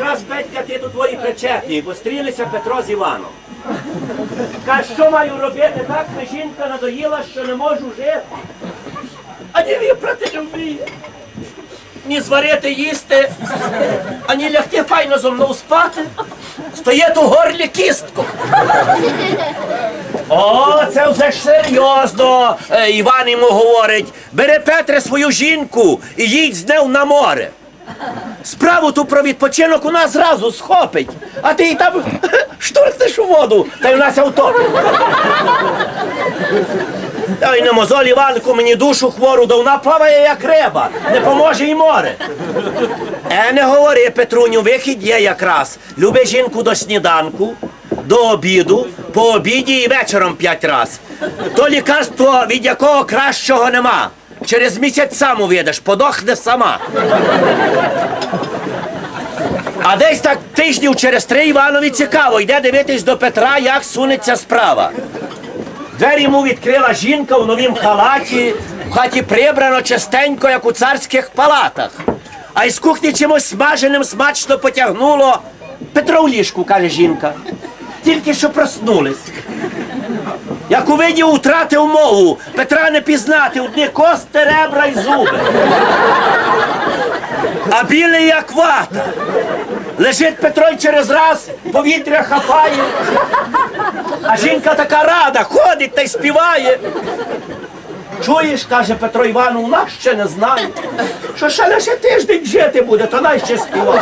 якраз Петька, ти тут твої причетні, бо стрілися Петро з Іваном. Каже, що маю робити? Так ми жінка надоїла, що не можу жити. А ні випрати вміє. Ні зварити їсти, ані лягти файно зо мною спати. Стоїть у горлі кістку. О, це вже ж серйозно. Е, Іван йому говорить, бери Петре свою жінку і їдь з нею на море. Справу ту про відпочинок у нас зразу схопить, а ти й там штурхнеш у воду, та й у нас утопить. Та й не мозоль Іванку мені душу хвору, да вона плаває як риба, не поможе й море. Е, не говори, Петруню, вихід є якраз. Люби жінку до сніданку, до обіду, по обіді і вечором п'ять раз. То лікарство, від якого кращого нема. Через місяць сам увідеш, подохне сама. А десь так тижнів через три Іванові цікаво, йде дивитись до Петра, як сунеться справа. Двері йому відкрила жінка в новім халаті, в хаті прибрано частенько, як у царських палатах. А із кухні чимось смаженим смачно потягнуло. Петро в ліжку, каже жінка. Тільки що проснулись. Як у виді втратив мову, Петра не пізнати, одні кости, ребра й зуби. А білий як вата. Лежить Петро й через раз, повітря хапає. А жінка така рада, ходить та й співає. Чуєш, каже Петро Івану, нас ще не знає. Що ще лише тиждень жити буде, то най ще співає.